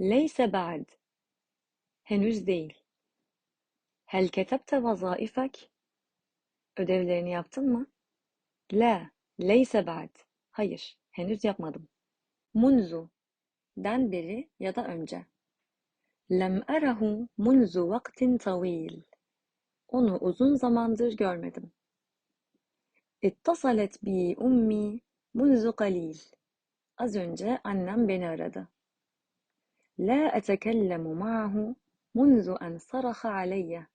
Leyse ba'd. Henüz değil. Hel ketebte vazaifek? Ödevlerini yaptın mı? La, leyse ba'd. Hayır, henüz yapmadım. Munzu, den beri ya da önce. Lem erahu munzu vaktin tavil. Onu uzun zamandır görmedim. İttasalet bi ummi munzu qalil. Az önce annem beni aradı. La etekellemu ma'ahu munzu en saraha aleyye.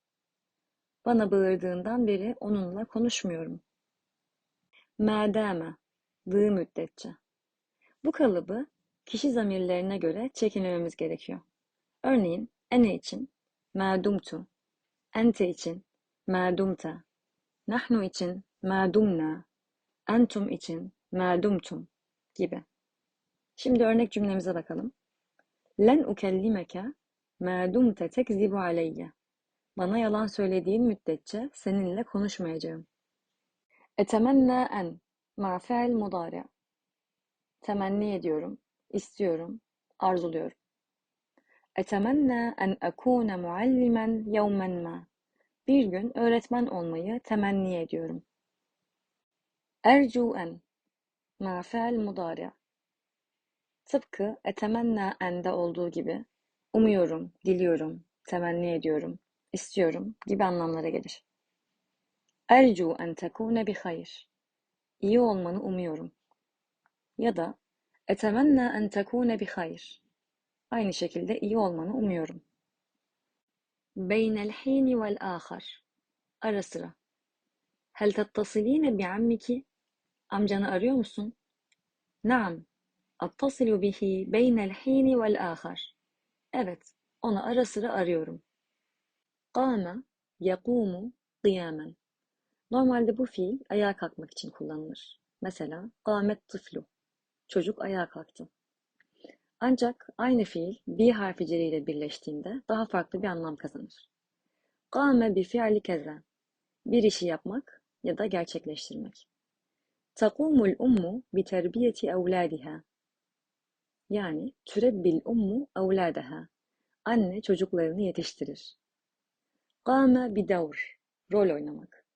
Bana bağırdığından beri onunla konuşmuyorum. Madame, dığı müddetçe. Bu kalıbı kişi zamirlerine göre çekinmemiz gerekiyor. Örneğin ene için madumtu, ente için madumta, nahnu için madumna, entum için madumtum gibi. Şimdi örnek cümlemize bakalım. Len ukellimeke ma dumte tekzibu aleyye. Bana yalan söylediğin müddetçe seninle konuşmayacağım. Etemenna en ma fi'l mudari. Temenni ediyorum, istiyorum, arzuluyorum. Etemenna en ekune muallimen yevmen ma. Bir gün öğretmen olmayı temenni ediyorum. Ercu en ma fi'l mudari. Tıpkı etemenna ende olduğu gibi umuyorum, diliyorum, temenni ediyorum, istiyorum gibi anlamlara gelir. Ercu en tekune bi hayır. İyi olmanı umuyorum. Ya da etemenna en tekune bi hayır. Aynı şekilde iyi olmanı umuyorum. Beynel hini vel ahar. Ara sıra. Hel tettasiline bi ammiki? Amcanı arıyor musun? Naam. Attasilu bihi beynel hini vel. Evet, onu ara sıra arıyorum. Kâme, yakûmu, kıyamen. Normalde bu fiil ayağa kalkmak için kullanılır. Mesela kâmet tıflu. Çocuk ayağa kalktı. Ancak aynı fiil bir harfi ile birleştiğinde daha farklı bir anlam kazanır. Kâme bi fi'li keza. Bir işi yapmak ya da gerçekleştirmek. Takumul ummu bi terbiyeti evladiha. Yani türebbil ummu evladaha. Anne çocuklarını yetiştirir. Kâme bidavr. Rol oynamak.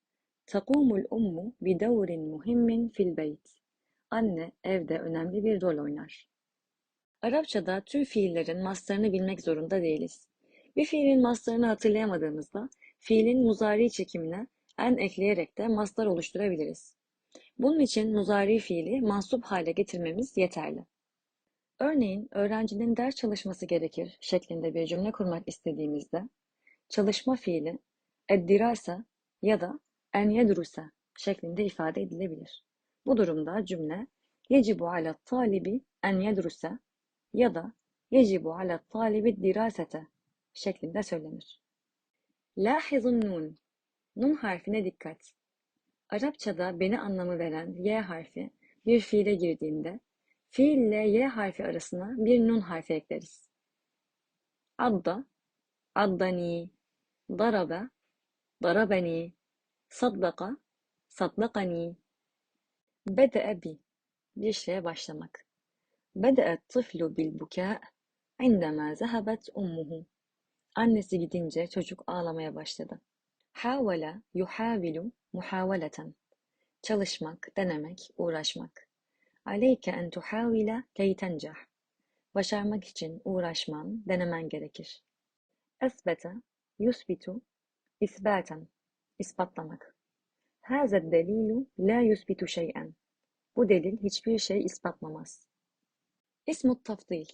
Takumul ummu bidavrin muhimmin fil beyt. Anne evde önemli bir rol oynar. Arapçada tüm fiillerin maslarını bilmek zorunda değiliz. Bir fiilin maslarını hatırlayamadığımızda fiilin muzari çekimine en ekleyerek de maslar oluşturabiliriz. Bunun için muzari fiili mansup hale getirmemiz yeterli. Örneğin öğrencinin ders çalışması gerekir şeklinde bir cümle kurmak istediğimizde çalışma fiili eddirase ya da en yedruse şeklinde ifade edilebilir. Bu durumda cümle yecibu ala talibi en yedruse ya da yecibu ala talibi dirasete şeklinde söylenir. Lahizun nun. Nun harfine dikkat. Arapçada beni anlamı veren y harfi bir fiile girdiğinde fiil ile y harfi arasına bir nun harfi ekleriz. Adda, addani, darabe, darabeni, saddaka, saddakani. Bede'e bi, bir şeye başlamak. Bede'et tıflu bil buka indema zehabet ummuhu. Annesi gidince çocuk ağlamaya başladı. Havale yuhavilu muhaveleten. Çalışmak, denemek, uğraşmak. Aleyke en tuhavile key tencah. Başarmak için uğraşman, denemen gerekir. Esbete, yusbitu, isbaten. ispatlamak. Hazed delilu la yusbitu şey'en. Bu delil hiçbir şey ispatlamaz. İsmut tafdil,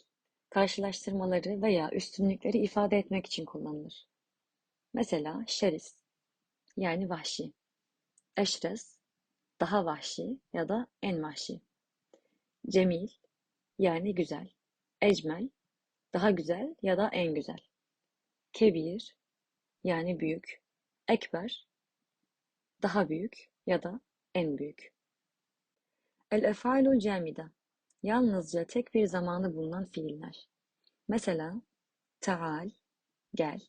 karşılaştırmaları veya üstünlükleri ifade etmek için kullanılır. Mesela şeris, yani vahşi. Eşres, daha vahşi ya da en vahşi. Cemil, yani güzel. Ecmel, daha güzel ya da en güzel. Kebir, yani büyük. Ekber, daha büyük ya da en büyük. El-ef'alul camide, yalnızca tek bir zamanı bulunan fiiller. Mesela, taal, gel,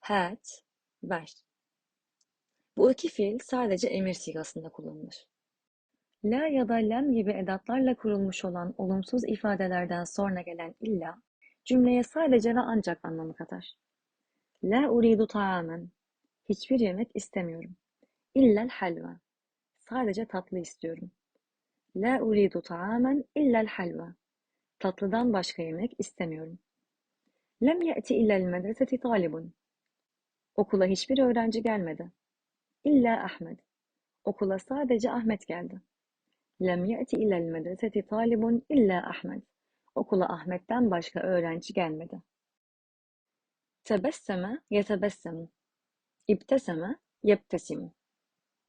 hat, ver. Bu iki fiil sadece emir sigasında kullanılır. La ya da lem gibi edatlarla kurulmuş olan olumsuz ifadelerden sonra gelen illa, cümleye sadece ve ancak anlamı katar. La uridu ta'amen. Hiçbir yemek istemiyorum. İllel halva. Sadece tatlı istiyorum. La uridu ta'amen illel halva. Tatlıdan başka yemek istemiyorum. Lem ye'ti illel medreseti talibun. Okula hiçbir öğrenci gelmedi. İlla Ahmed. Okula sadece Ahmet geldi. Lem ye'ti illel medreseti talibun illa Ahmed. Okula Ahmet'ten başka öğrenci gelmedi. Tebesseme yetebessemu. İbteseme yebtesimu.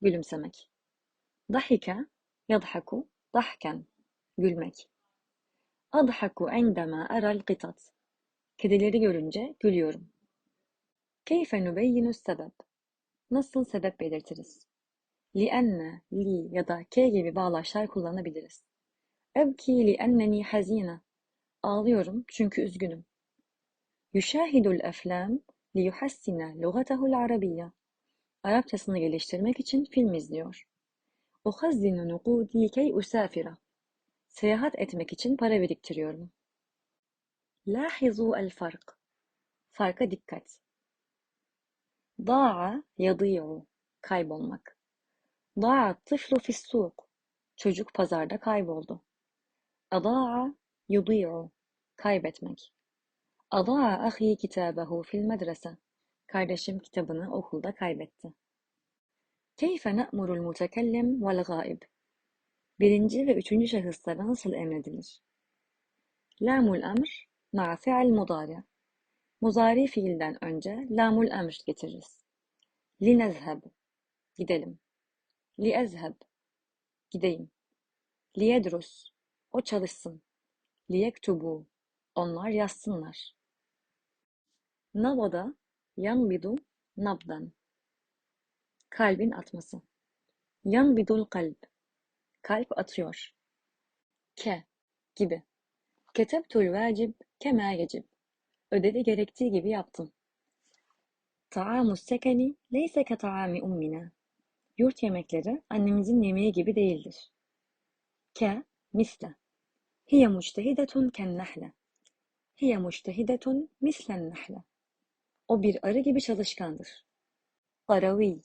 Gülümsemek. Dahike yadhaku dahken. Gülmek. Adhaku indema eral qitat. Kedileri görünce gülüyorum. Keyfe nübeyyinü sebep. Nasıl sebep belirtiriz? Li'enne, li ya da ke gibi bağlaçlar kullanabiliriz. Ebki li'enneni hazine. Ağlıyorum çünkü üzgünüm. Yüşahidul eflam liyuhassine lugatehul arabiyye. Arapçasını geliştirmek için film izliyor. Uhazzinu nukudi key usafira. Seyahat etmek için para biriktiriyorum. Lahizu el fark. Farka dikkat. Da'a yadi'u. Kaybolmak. Da'a tıflu fissuk. Çocuk pazarda kayboldu. Ada'a yudi'u. Kaybetmek. Ada'a ahi kitabehu fil medrese. Kardeşim kitabını okulda kaybetti. Ne'murul mutekellim vel gâib. Birinci ve üçüncü şahıslara nasıl emredilir? Lamul emr ma'a fi'l mudari. Muzari fiilden önce lamul emr getiririz. Linezheb. Gidelim. Liezheb. Gideyim. Liyedrus. O çalışsın. Liyektubu. Onlar yazsınlar. Nabada yanbidu nabdan. Kalbin atması. Yanbidul kalb. Kalp atıyor. Ke gibi. Ketebtul vacib kema yecib. Ödevi gerektiği gibi yaptım. Ta'amus sekeni leyse ke ta'ami ummina. Yurt yemekleri annemizin yemeği gibi değildir. Ke misle. Hiye muçtehidetun ken nehle. Hiye muçtehidetun mislen nehle. O bir arı gibi çalışkandır. Aravi,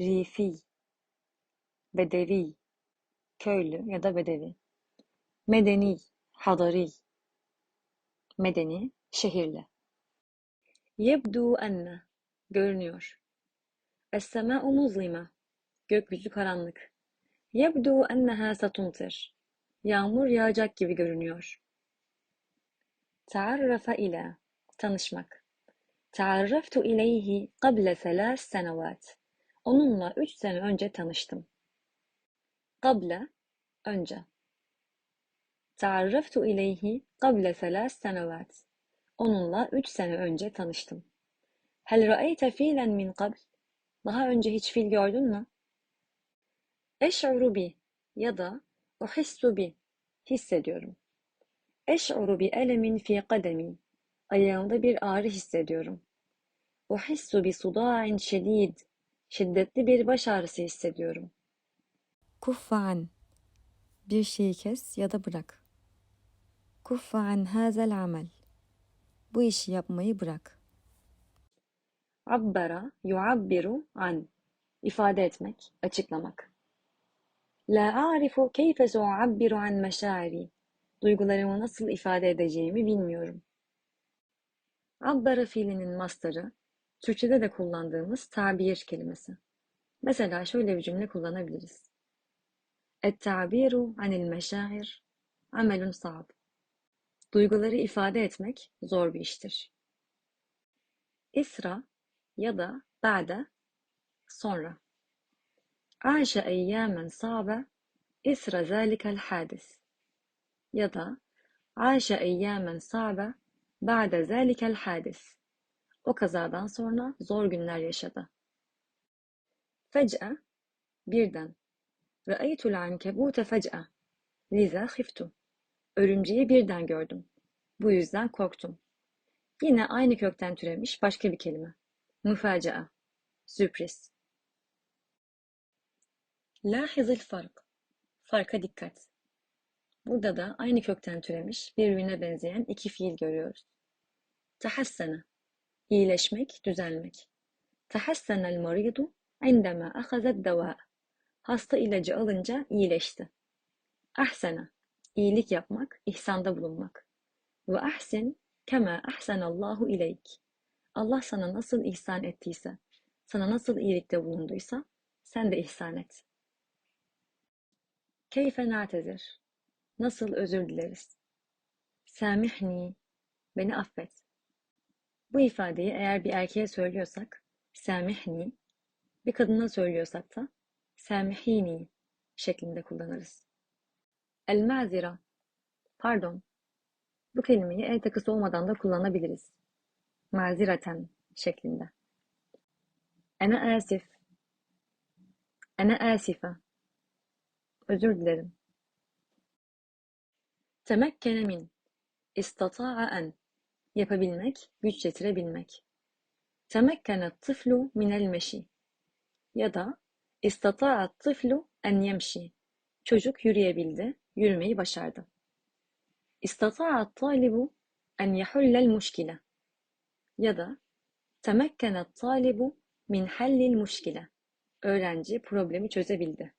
rifi, bedevi, köylü ya da bedevi. Medeni, hadari, medeni, şehirli. Yebdu enne, görünüyor. Es-semâ'u muzlime, gökyüzü karanlık. Yebdu enneha satumtir, yağmur yağacak gibi görünüyor. Taarrafa ile, tanışmak. Taarraftu ileyhi qable selas senevat. Onunla üç sene önce tanıştım. Qable, önce. Taarraftu ileyhi qable selas senevat. Onunla üç sene önce tanıştım. Hel ra'eyte filen min qabl? Daha önce hiç fil gördün mü? Eş'uru ya da uhissu bi hissediyorum. Eş'uru elemin fi kademi. Ayağımda bir ağrı hissediyorum. Uhissu bi suda'in şedid. Şiddetli bir baş ağrısı hissediyorum. Kuffa an. Bir şeyi kes ya da bırak. Kuffa an hazel amel. Bu işi yapmayı bırak. Abbara yuabbiru an. ifade etmek, açıklamak. La a'rifu keyfe su'abbiru an meşairi. Duygularımı nasıl ifade edeceğimi bilmiyorum. Abbara fiilinin mastarı, Türkçede de kullandığımız tabir kelimesi. Mesela şöyle bir cümle kullanabiliriz. Et-tabiru anil meşair amelun sa'b. Duyguları ifade etmek zor bir iştir. İsra ya da ba'de sonra. Aşe eyyamen sa'be isra zalikel hadis ya da Aşe eyyamen sa'be ba'de zalikel hadis. O kazadan sonra zor günler yaşadı. Fec'e birden. Ra'eytul ankebute fec'e. Liza khiftu. Örümceği birden gördüm. Bu yüzden korktum. Yine aynı kökten türemiş başka bir kelime. Müfaca'a. Sürpriz. Lahizil fark. Farka dikkat. Burada da aynı kökten türemiş, birbirine benzeyen iki fiil görüyoruz. Tahassana, iyileşmek, düzelmek. Tahassana'l maridu indema ahazet deva. Hasta ilacı alınca iyileşti. Ahsana, iyilik yapmak, ihsanda bulunmak. Ve ahsin kema ahsanallahu ileyk. Allah sana nasıl ihsan ettiyse, sana nasıl iyilikte bulunduysa, sen de ihsan et. Keyfe na'tezir. Nasıl özür dileriz? Samihni, beni affet. Bu ifadeyi eğer bir erkeğe söylüyorsak, samihni, bir kadına söylüyorsak da, samihini şeklinde kullanırız. El mazira, pardon. Bu kelimeyi el takısı olmadan da kullanabiliriz. Maziraten şeklinde. Ana asif, ana asife. Özür dilerim. Temekkene min, istata'a en. Yapabilmek, güç yetirebilmek. Temekkene tıflu minel meşi. Ya da istata'a tıflu en yemşi. Çocuk yürüyebildi, yürümeyi başardı. İstata'a talibu en yahullel muşkile. Ya da temekkene talibu min hallil muşkile. Öğrenci problemi çözebildi.